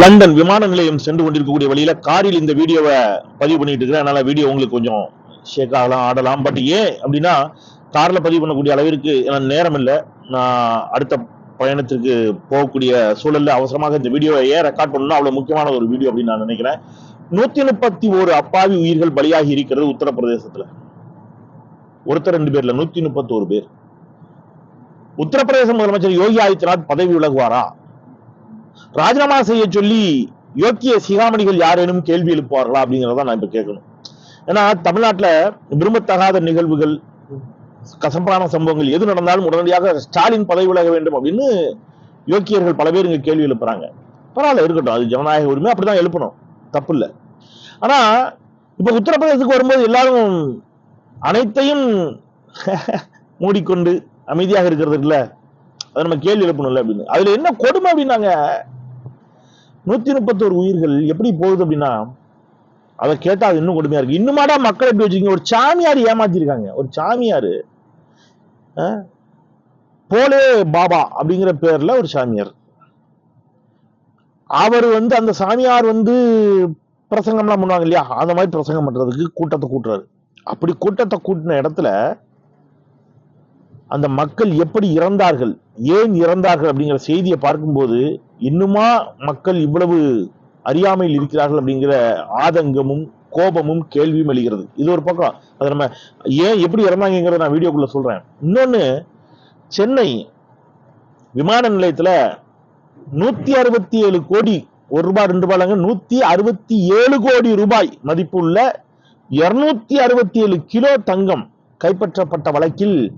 London விமான நிலையம் சென்று கொண்டிருக்கக்கூடிய வழியில காரில் இந்த வீடியோவை பதிவு பண்ணிட்டு இருக்கிறேன். அதனால வீடியோ உங்களுக்கு கொஞ்சம் ஷேக் ஆகலாம் ஆடலாம். பட் ஏன் அப்படின்னா கார்ல பதிவு பண்ணக்கூடிய அளவிற்கு எனக்கு நேரம் இல்லை. நான் அடுத்த பயணத்திற்கு போகக்கூடிய சூழல்ல அவசரமாக இந்த வீடியோவை ஏன் ரெக்கார்ட் பண்ணணும் அவ்வளவு முக்கியமான ஒரு வீடியோ அப்படின்னு நான் நினைக்கிறேன். நூத்தி முப்பத்தி ஒரு அப்பாவி உயிர்கள் பலியாகி இருக்கிறது உத்தரப்பிரதேசத்துல. ஒருத்தர் ரெண்டு பேர்ல நூத்தி முப்பத்தி பேர். உத்தரப்பிரதேச முதலமைச்சர் யோகி ஆதித்யநாத் பதவி விலகுவாரா? ராஜினாமா செய்ய சொல்லி யோக்கிய சிகாமணிகள் யாரேனும் கேள்வி எழுப்புவார்களா அப்படிங்கறத நான் இப்ப கேட்கணும். ஏன்னா தமிழ்நாட்டுல விரும்பத்தகாத நிகழ்வுகள் கசப்பான சம்பவங்கள் எது நடந்தாலும் உடனடியாக ஸ்டாலின் பதவி விலக வேண்டும் அப்படின்னு யோக்கியர்கள் பல பேர் இங்க கேள்வி எழுப்புறாங்க. பரவாயில்ல இருக்கட்டும் அது ஜனநாயக உரிமை அப்படிதான் எழுப்பணும். தப்பு இல்லை ஆனா இப்ப உத்தரப்பிரதேசத்துக்கு வரும்போது எல்லாரும் அனைத்தையும் மூடிக்கொண்டு அமைதியாக இருக்கிறது இல்லை? அதை நம்ம கேள்வி எழுப்பணும்ல அப்படின்னு. அதுல என்ன கொடுமை அப்படின்னாங்க? நூத்தி முப்பத்தோரு உயிர்கள் எப்படி போகுது அப்படின்னா அதை கேட்டால் அது இன்னும் கொடுமையா இருக்கு. இன்னுமாடா மக்கள் எப்படி வச்சிருக்கீங்க ஒரு சாமியார் ஏமாற்றிருக்காங்க ஒரு சாமியார் போலே பாபா அப்படிங்கிற பேர்ல ஒரு சாமியார். அவர் வந்து அந்த சாமியார் வந்து பிரசங்கம்லாம் பண்ணுவாங்க இல்லையா? அந்த மாதிரி பிரசங்கம் பண்ணுறதுக்கு கூட்டத்தை கூட்டுறாரு. அப்படி கூட்டத்தை கூட்டின இடத்துல அந்த மக்கள் எப்படி இறந்தார்கள் ஏன் இறந்தார்கள் அப்படிங்கிற செய்தியை பார்க்கும்போது இன்னுமா மக்கள் இவ்வளவு அறியாமையில் இருக்கிறார்கள் அப்படிங்கிற ஆதங்கமும் கோபமும் கேள்வியும் எழுகிறது. இது ஒரு பக்கம். அதை நம்ம ஏன் எப்படி இறந்தாங்கிறத நான் வீடியோக்குள்ள சொல்றேன். இன்னொன்னு சென்னை விமான நிலையத்துல நூத்தி அறுபத்தி ஏழு கோடி ஒரு ரூபாய் ரெண்டு ரூபாய் நூத்தி அறுபத்தி ஏழு கோடி ரூபாய் மதிப்புள்ள இருநூத்தி அறுபத்தி ஏழு கிலோ தங்கம் கைப்பற்றப்பட்ட வழக்கில்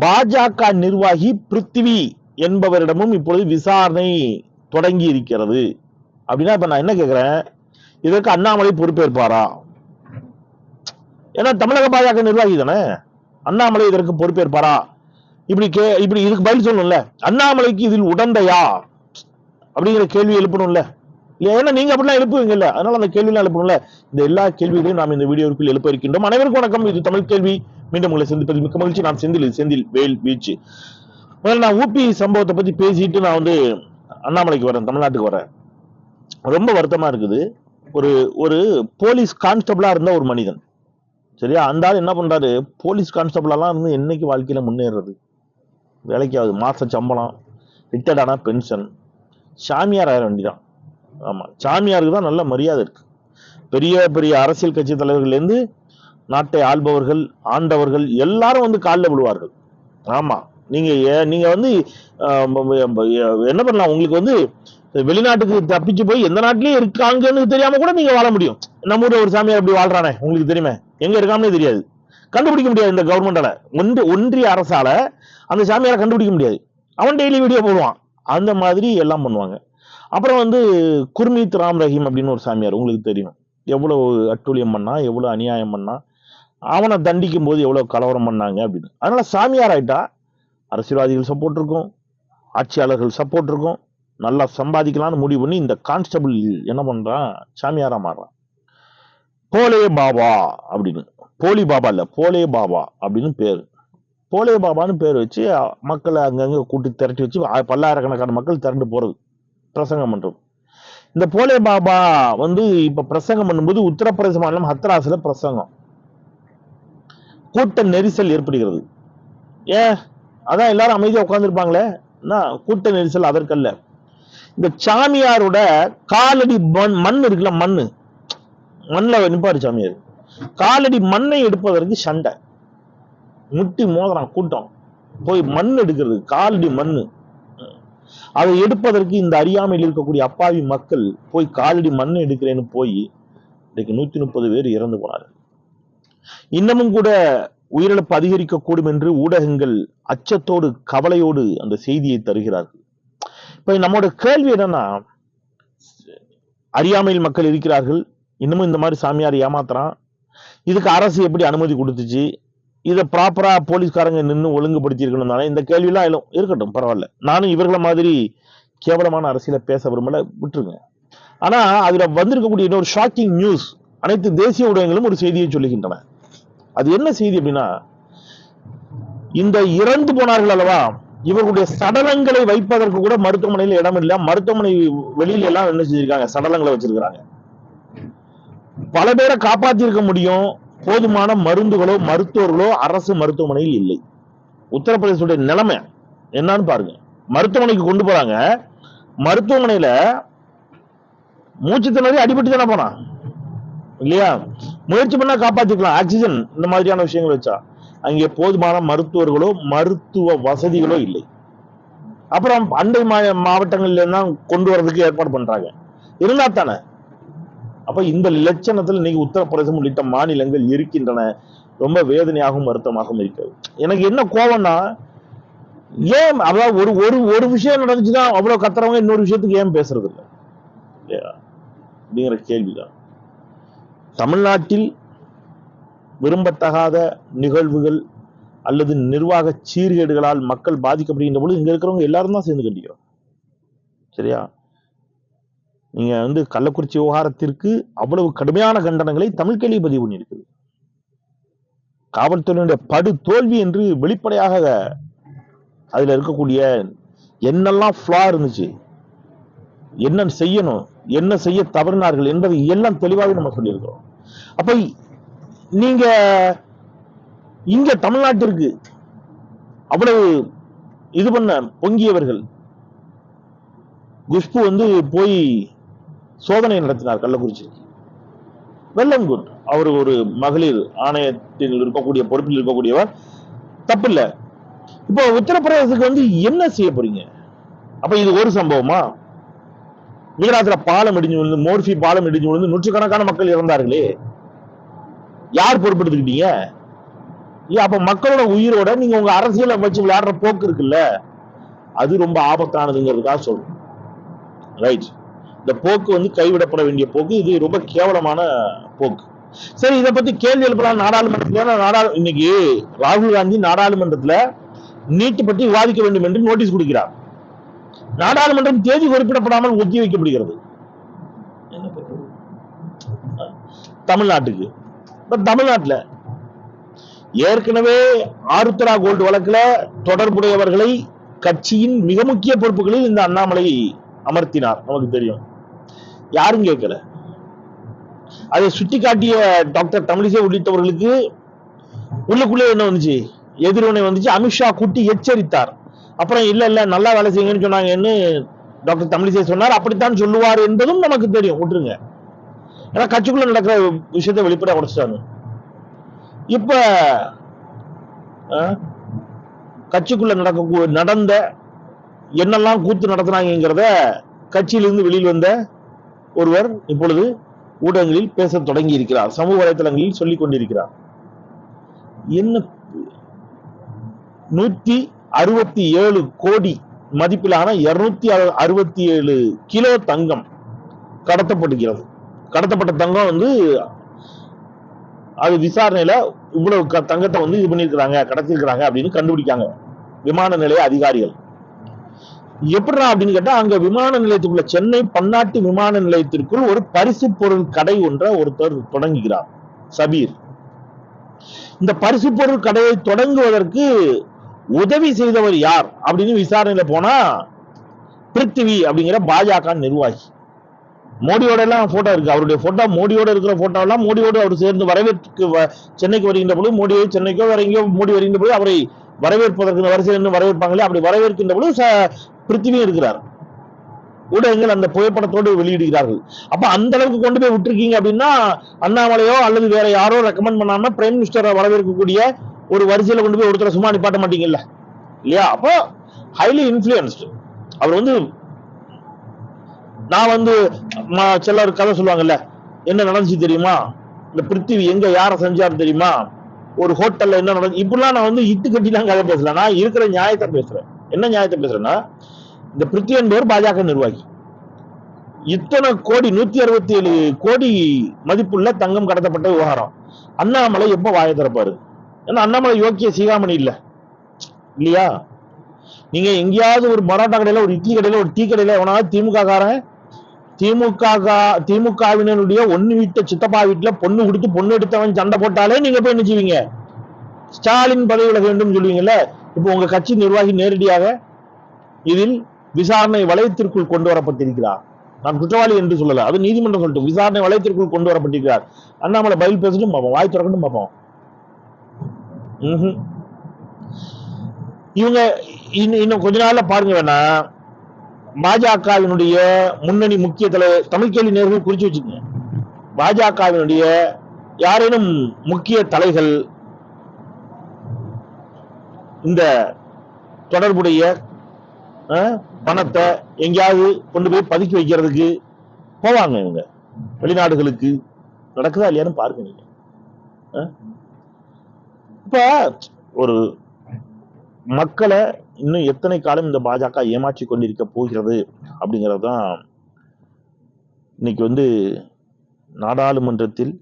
பாஜக நிர்வாகி பிருத்திவி என்பவரிடமும் இப்பொழுது விசாரணை தொடங்கி இருக்கிறது அப்படின்னா இப்ப நான் என்ன கேக்குறேன்? இதற்கு அண்ணாமலை பொறுப்பேற்பாரா? ஏன்னா தமிழக பாஜக நிர்வாகி தானே? அண்ணாமலை இதற்கு பொறுப்பேற்பாரா? இப்படி கே இப்படி இதுக்கு பதில் சொல்லணும்ல. அண்ணாமலைக்கு இதில் உடந்தையா? அப்படிங்கிற கேள்வி எழுப்பணும்ல. ஏன்னா நீங்க அப்படிலாம் எழுப்புவீங்கல்ல. அதனால அந்த கேள்வியெல்லாம் எழுப்பணும்ல. இந்த எல்லா கேள்விகளையும் நாம் இந்த வீடியோவுக்குள் எழுப்ப இருக்கின்றோம். அனைவருக்கும் வணக்கம். இது தமிழ் கேள்வி. மீண்டும் உங்களை சந்திப்பதில் மிக்க மகிழ்ச்சி. நான் செந்தில் செந்தில் வேல் வீச்சு முதல்ல நான் ஊபி சம்பவத்தை பத்தி பேசிட்டு நான் வந்து அண்ணாமலைக்கு வரேன் தமிழ்நாட்டுக்கு வரேன். ரொம்ப வருத்தமா இருக்குது. ஒரு ஒரு போலீஸ் கான்ஸ்டபிளா இருந்த ஒரு மனிதன். சரியா? அந்த ஆள் என்ன பண்றாரு? போலீஸ் கான்ஸ்டபிளாலாம் இருந்து என்னைக்கு வாழ்க்கையில முன்னேறது? வேலைக்கு ஆகுது மாச சம்பளம் ரிட்டையர்ட் பென்ஷன் சாமியார் ஆயிர வேண்டிதான். ஆமா. சாமியாருக்கு தான் நல்ல மரியாதை இருக்கு. பெரிய பெரிய அரசியல் கட்சி தலைவர்கள்லேருந்து நாட்டை ஆள்பவர்கள் ஆண்டவர்கள் எல்லாரும் வந்து காலில் விழுவார்கள். ஆமாம் நீங்கள் நீங்கள் வந்து என்ன பண்ணலாம்? உங்களுக்கு வந்து வெளிநாட்டுக்கு தப்பிச்சு போய் எந்த நாட்டிலயும் இருக்காங்கன்னு தெரியாம கூட நீங்க வாழ முடியும். நம்ம ஊர்ல ஒரு சாமியார் அப்படி வாழ்றானே உங்களுக்கு தெரியுமே? எங்க இருக்காமனே தெரியாது. கண்டுபிடிக்க முடியாது இந்த கவர்மெண்டால ஒன்று ஒன்றிய அரசால அந்த சாமியாரை கண்டுபிடிக்க முடியாது. அவன் டெய்லி வீடியோ போடுவான். அந்த மாதிரி எல்லாம் பண்ணுவாங்க. அப்புறம் வந்து குர்மீத் ராம் ரஹீம் அப்படின்னு ஒரு சாமியார் உங்களுக்கு தெரியும். எவ்வளவு அட்டூழியம் பண்ணா எவ்வளவு அநியாயம் பண்ணா அவனை தண்டிக்கும் போது எவ்வளோ கலவரம் பண்ணாங்க அப்படின்னு. அதனால் சாமியார் ஆகிட்டா அரசியல்வாதிகள் சப்போர்ட் இருக்கும் ஆட்சியாளர்கள் சப்போர்ட் இருக்கும் நல்லா சம்பாதிக்கலாம்னு முடிவு பண்ணி இந்த கான்ஸ்டபிள் என்ன பண்ணுறான் சாமியாராக மாறுறான். போலே பாபா அப்படின்னு. போலி பாபா இல்லை போலே பாபா அப்படின்னு பேர். போலே பாபான்னு பேர் வச்சு மக்களை அங்கங்கே கூட்டி திரட்டி வச்சு பல்லாயிரக்கணக்கான மக்கள் திரண்டு போகிறது பிரசங்கம் பண்ணுறது இந்த போலே பாபா வந்து இப்போ பிரசங்கம் பண்ணும்போது உத்தரப்பிரதேச மாநிலம் ஹத்ராஸில் பிரசங்கம். கூட்ட நெரிசல் ஏற்படுகிறது. ஏ அதான் எல்லாரும் அமைதியாக உட்காந்துருப்பாங்களே என்ன கூட்ட நெரிசல் அதற்கல்ல. இந்த சாமியாரோட காலடி மண் மண் இருக்குல்ல மண் மண்ணில் நிப்பாரு சாமியார். காலடி மண்ணை எடுப்பதற்கு சண்டை. முட்டி மோதுறான் கூட்டம். போய் மண் எடுக்கிறது காலடி மண் அதை எடுப்பதற்கு இந்த அறியாமையில் இருக்கக்கூடிய அப்பாவி மக்கள் போய் காலடி மண் எடுக்கிறேன்னு போய் இன்னைக்கு நூற்றி முப்பது பேர் இறந்து போனார்கள். இன்னமும் கூட உயிரிழப்பு அதிகரிக்கக்கூடும் என்று ஊடகங்கள் அச்சத்தோடு கவலையோடு அந்த செய்தியை தருகிறார்கள். இப்ப நம்மோட கேள்வி என்னன்னா அறியாமையில் மக்கள் இருக்கிறார்கள். இன்னமும் இந்த மாதிரி சாமியார் ஏமாத்துறான். இதுக்கு அரசு எப்படி அனுமதி கொடுத்துச்சு? இதை ப்ராப்பரா போலீஸ்காரங்க நின்று ஒழுங்குபடுத்தி இருக்கணும் தானே இந்த கேள்வியெல்லாம் எல்லாம் இருக்கட்டும் பரவாயில்ல. நானும் இவர்களை மாதிரி கேவலமான அரசியல பேச விரும்பல விட்டுருங்க. ஆனா அதுல வந்திருக்கக்கூடிய இன்னொரு ஷாக்கிங் நியூஸ் அனைத்து தேசிய ஊடகங்களும் ஒரு செய்தியை சொல்லுகின்றன. அது என்ன செய்தி அப்படின்னா இந்த இறந்து போனார்கள் அல்லவா இவர்களுடைய சடலங்களை வைப்பதற்கு கூட மருத்துவமனையில் இடம் இல்லை மருத்துவமனை வெளியில எல்லாம் என்ன செஞ்சிருக்காங்க சடலங்களை வச்சிருக்காங்க பல பேரை காப்பாத்திருக்க முடியும் போதுமான மருந்துகளோ மருத்துவர்களோ அரசு மருத்துவமனையில் இல்லை. உத்தரப்பிரதேசத்துடைய நிலைமை என்னன்னு பாருங்க. மருத்துவமனைக்கு கொண்டு போறாங்க. மருத்துவமனையில மூச்சு திணறி அடிபட்டு தானே போனான் இல்லையா? முயற்சி பண்ணா காப்பாற்றிக்கலாம் ஆக்சிஜன் இந்த மாதிரியான விஷயங்கள் வச்சா. அங்கே போதுமான மருத்துவர்களோ மருத்துவ வசதிகளோ இல்லை. அப்புறம் அண்டை மா- மாவட்டங்கள்ல தான் கொண்டு வரதுக்கு ஏற்பாடு பண்றாங்க. இருந்தா தானே? அப்ப இந்த லட்சணத்தில் இன்னைக்கு உத்தரப்பிரதேசம் உள்ளிட்ட மாநிலங்கள் இருக்கின்றன. ரொம்ப வேதனையாகவும் வருத்தமாகவும் இருக்கிறது. எனக்கு என்ன கோவம்னா ஏன் அதாவது ஒரு ஒரு ஒரு விஷயம் நடந்துச்சுன்னா அவ்வளவு கத்துறவங்க இன்னொரு விஷயத்துக்கு ஏன் பேசுறது இல்லை அப்படிங்கிற கேள்விதான். தமிழ்நாட்டில் விரும்பத்தகாத நிகழ்வுகள் அல்லது நிர்வாக சீர்கேடுகளால் மக்கள் பாதிக்கப்படுகின்ற பொழுது இங்கே இருக்கிறவங்க எல்லாரும் தான் சேர்ந்து கண்டிக்கிறோம். சரியா? நீங்கள் வந்து கள்ளக்குறிச்சி விவகாரத்திற்கு அவ்வளவு கடுமையான கண்டனங்களை தமிழ் கேள்வி பதிவு பண்ணியிருக்குது. காவல்துறையினுடைய படு தோல்வி என்று வெளிப்படையாக அதில் இருக்கக்கூடிய என்னெல்லாம் ஃப்ளா இருந்துச்சு என்ன செய்யணும் என்ன செய்ய தவறினார்கள் என்பதை எல்லாம் தெளிவாக நம்ம சொல்லியிருக்கிறோம். அப்ப நீங்க இங்க தமிழ்நாட்டிற்கு அவ்வளவு இது பண்ண பொங்கியவர்கள். குஷ்பு வந்து போய் சோதனை நடத்தினார் கள்ளக்குறிச்சி. வெள்ளங்குட் அவர் ஒரு மகளிர் ஆணையத்தில் இருக்கக்கூடிய பொறுப்பில் இருக்கக்கூடியவர். தப்பில்லை. இப்போ உத்தரப்பிரதேசத்துக்கு வந்து என்ன செய்ய போறீங்க? அப்ப இது ஒரு சம்பவமா? குஜராத்ல பாலம் இடிஞ்சு விழுந்து மோர்ஃபி பாலம் இடிஞ்சு விழுந்து நூற்றுக்கணக்கான மக்கள் இறந்தார்களே. யார் பொறுப்பெடுத்துக்கிட்டீங்க? ஏன் அப்ப மக்களோட உயிரோட நீங்க உங்க அரசியலை வச்சு விளையாடுற போக்கு இருக்குல்ல? அது ரொம்ப ஆபத்தானதுங்கிறதுக்காக சொல்றேன். ரைட் இந்த போக்கு வந்து கைவிடப்பட வேண்டிய போக்கு. இது ரொம்ப கேவலமான போக்கு. சரி இதை பத்தி கேள்வி எழுப்பலாம். நாடாளுமன்றத்துல நாடாளு இன்னைக்கு ராகுல் காந்தி நாடாளுமன்றத்துல நீட்டு பற்றி விவாதிக்க வேண்டும் என்று நோட்டீஸ் கொடுக்கிறார். நாடாளுமன்றம் தேதி குறிப்பிடப்படாமல் ஒத்தி வைக்கப்படுகிறது. தமிழ்நாட்டுக்கு. இப்ப தமிழ்நாட்டில் ஏற்கனவே ஆருத்ரா கோல்டு வழக்குல தொடர்புடையவர்களை கட்சியின் மிக முக்கிய பொறுப்புகளில் இந்த அண்ணாமலை அமர்த்தினார். நமக்கு தெரியும். யாரும் கேட்கல. அதை சுட்டிக்காட்டிய டாக்டர் தமிழிசை உள்ளிட்டவர்களுக்கு உள்ளுக்குள்ளே என்ன வந்துச்சு? எதிர்வினை வந்துச்சு. அமித்ஷா கூட்டி எச்சரித்தார். அப்புறம் இல்ல இல்ல நல்லா வேலை செய்யுங்கன்னு சொன்னாங்கன்னு டாக்டர் தமிழிசை சொன்னார். அப்படித்தான் சொல்லுவார் என்பதும் நமக்கு தெரியும். விட்டுருங்க. ஏன்னா கட்சிக்குள்ள நடக்கிற விஷயத்தை வெளிப்பட உடைச்சிட்டாங்க. இப்ப கட்சிக்குள்ள நடக்க நடந்த என்னெல்லாம் கூத்து நடத்தினாங்கிறத கட்சியிலிருந்து வெளியில் வந்த ஒருவர் இப்பொழுது ஊடகங்களில் பேச தொடங்கி இருக்கிறார். சமூக வலைத்தளங்களில் சொல்லிக் கொண்டிருக்கிறார். என்ன நூத்தி அறுபத்தி ஏழு கோடி மதிப்பிலான இருநூத்தி அறுபத்தி ஏழு கிலோ தங்கம் கடத்தப்படுகிறது. கடத்தப்பட்ட தங்கம் வந்து அது விசாரணையில இவ்வளவு தங்கத்தை வந்து இது பண்ணியிருக்கிறாங்க கடத்திருக்கிறாங்க அப்படின்னு கண்டுபிடிக்காங்க. விமான நிலைய அதிகாரிகள். எப்படிடா அப்படின்னு கேட்டா அங்க விமான நிலையத்துக்குள்ள சென்னை பன்னாட்டு விமான நிலையத்திற்குள் ஒரு பரிசு பொருள் கடை ஒன்றை ஒருத்தர் தொடங்குகிறார். சபீர். இந்த பரிசு பொருள் கடையை தொடங்குவதற்கு உதவி செய்தவர் யார் அப்படின்னு விசாரணையில போனா பிருத்திவி அப்படிங்கிற பாஜக நிர்வாகி. மோடியோட எல்லாம் போட்டோ இருக்கு. அவருடைய போட்டோ மோடியோட இருக்கிற போட்டோ எல்லாம் மோடியோடு அவர் சேர்ந்து வரவேற்று சென்னைக்கு வருகின்ற பொழுது மோடியை சென்னைக்கோ வேற எங்கேயோ மோடி வருகின்ற பொழுது அவரை வரவேற்பதற்கு வரிசையில் வரவேற்பாங்களே அப்படி வரவேற்கின்ற பொழுது பிருத்திவியும் இருக்கிறார். ஊடகங்கள் அந்த புகைப்படத்தோடு வெளியிடுகிறார்கள். அப்ப அந்த அளவுக்கு கொண்டு போய் விட்டுருக்கீங்க அப்படின்னா அண்ணாமலையோ அல்லது வேற யாரோ ரெக்கமெண்ட் பண்ணாம பிரைம் மினிஸ்டரை வரவேற்கக்கூடிய ஒரு வரிசையில கொண்டு போய் ஒருத்தரை சும்மா நிப்பாட்ட மாட்டீங்கல்ல? இல்லையா? அப்போ ஹைலி இன்ஃபுளுன்ஸ்டு அவர் வந்து நான் வந்து ம- சிலர் கதை சொல்லுவாங்கல்ல என்ன நடந்துச்சு தெரியுமா? இந்த பிருத்திவி எங்க யாரை செஞ்சாரு தெரியுமா? ஒரு ஹோட்டல்ல என்ன நடந்து இப்படிலாம் நான் வந்து இட்டு கட்டிலாம் கதை பேசல. நான் இருக்கிற நியாயத்தை பேசுறேன். என்ன நியாயத்தை பேசுறேன்னா இந்த பிருத்தி என்பவர் பாஜக நிர்வாகி. இத்தனை கோடி நூத்தி அறுபத்தி ஏழு கோடி மதிப்புள்ள தங்கம் கடத்தப்பட்ட விவகாரம். அண்ணாமலை எப்ப வாய திறப்பாரு? ஏன்னா அண்ணாமலை யோக்கிய சீகாமணி இல்லை. இல்லையா? நீங்க எங்கேயாவது ஒரு மராட்டா கடையில ஒரு இட்லி கடையில ஒரு டீ கடையில எவனாவது திமுக காரன் திமுக கா- திமுகவினருடைய வீட்டு சித்தப்பா வீட்டுல பொண்ணு கொடுத்து பொண்ணு எடுத்தவன் சண்டை போட்டாலே நீங்க போய் என்ன செய்வீங்க? ஸ்டாலின் பதவி விலக வேண்டும் சொல்லுவீங்கல்ல? இப்போ உங்க கட்சி நிர்வாகி நேரடியாக இதில் விசாரணை வளையத்திற்குள் கொண்டு வரப்பட்டிருக்கிறார். நான் குற்றவாளி என்று சொல்லல. அது நீதிமன்றம் சொல்லட்டும். விசாரணை வளையத்திற்குள் கொண்டு வரப்பட்டிருக்கிறார். அண்ணாமலை பதில் பேசணும் பார்ப்போம் வாய் திறக்கணும் பார்ப்போம் இவங்க இன்னும் இன்னும் கொஞ்ச நாள்ல பாருங்க வேணா. பாஜகவினுடைய முன்னணி முக்கிய தலைவர் தமிழ் கேள்வி நேர்கள் குறிச்சு வச்சுக்கோங்க. பாஜகவினுடைய யாரேனும் முக்கிய தலைகள் இந்த தொடர்புடைய பணத்தை எங்கேயாவது கொண்டு போய் பதுக்கி வைக்கிறதுக்கு போவாங்க இவங்க. வெளிநாடுகளுக்கு நடக்குதா இல்லையான்னு பாருங்க நீங்க. அஹ்? இப்ப ஒரு மக்களை இன்னும் எத்தனை காலம் இந்த பாஜக ஏமாற்றி கொண்டிருக்க போகிறது அப்படிங்கிறது தான் இன்னைக்கு வந்து நாடாளுமன்றத்தில்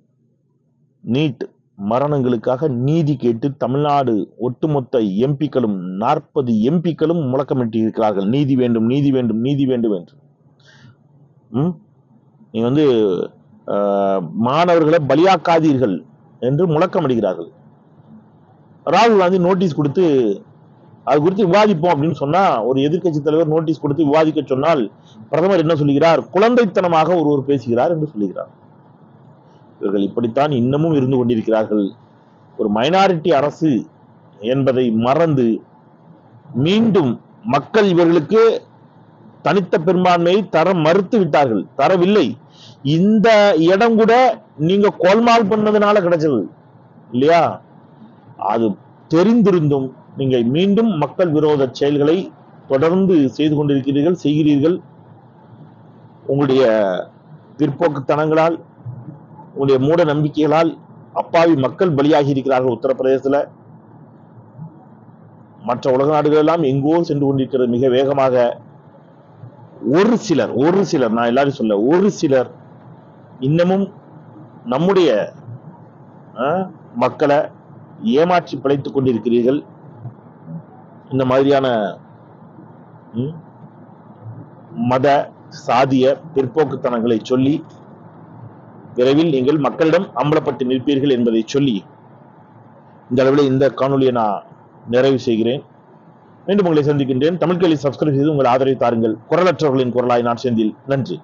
நீட் மரணங்களுக்காக நீதி கேட்டு தமிழ்நாடு ஒட்டுமொத்த எம்பிக்களும் நாற்பது எம்பிக்களும் முழக்கமிட்டிருக்கிறார்கள் நீதி வேண்டும் நீதி வேண்டும் நீதி வேண்டும் என்று ம்? நீ வந்து மாணவர்களை பலியாக்காதீர்கள் என்று முழக்கமிடுகிறார்கள் ராகுல் காந்தி நோட்டீஸ் கொடுத்து அது குறித்து விவாதிப்போம் அப்படின்னு சொன்னா ஒரு எதிர்க்கட்சி தலைவர் நோட்டீஸ் கொடுத்து விவாதிக்க சொன்னால் பிரதமர் என்ன சொல்லுகிறார்? குழந்தைத்தனமாக ஒருவர் பேசுகிறார் என்று சொல்லுகிறார். இவர்கள் இப்படித்தான் இன்னமும் இருந்து கொண்டிருக்கிறார்கள். ஒரு மைனாரிட்டி அரசு என்பதை மறந்து மீண்டும் மக்கள் இவர்களுக்கு தனித்த பெரும்பான்மையை தர மறுத்து விட்டார்கள். தரவில்லை. இந்த இடம் கூட நீங்க கோல்மால் பண்ணதுனால கிடைச்சது. இல்லையா? அது தெரிந்திருந்தும் நீங்கள் மீண்டும் மக்கள் விரோத செயல்களை தொடர்ந்து செய்து கொண்டிருக்கிறீர்கள் செய்கிறீர்கள். உங்களுடைய பிற்போக்குத்தனங்களால் உங்களுடைய மூட நம்பிக்கைகளால் அப்பாவி மக்கள் பலியாகி இருக்கிறார்கள் உத்தரப்பிரதேசத்தில். மற்ற உலக நாடுகள் எல்லாம் எங்கோ சென்று கொண்டிருக்கிறது. மிக வேகமாக ஒரு சிலர் ஒரு சிலர் நான் எல்லாரும் சொல்ல ஒரு சிலர் இன்னமும் நம்முடைய மக்களை ஏமாற்றி பிழைத்துக் கொண்டிருக்கிறீர்கள். இந்த மாதிரியான மத சாதிய பிற்போக்குத்தனங்களை சொல்லி விரைவில் நீங்கள் மக்களிடம் அம்பலப்பட்டு நிற்பீர்கள் என்பதை சொல்லி இந்த அளவில் இந்த காணொலியை நான் நிறைவு செய்கிறேன். மீண்டும் உங்களை சந்திக்கின்றேன். தமிழ் சப்ஸ்கிரைப் செய்து உங்கள் ஆதரவை தாருங்கள். குரலற்றவர்களின் குரலாய் நான் செந்தில். நன்றி.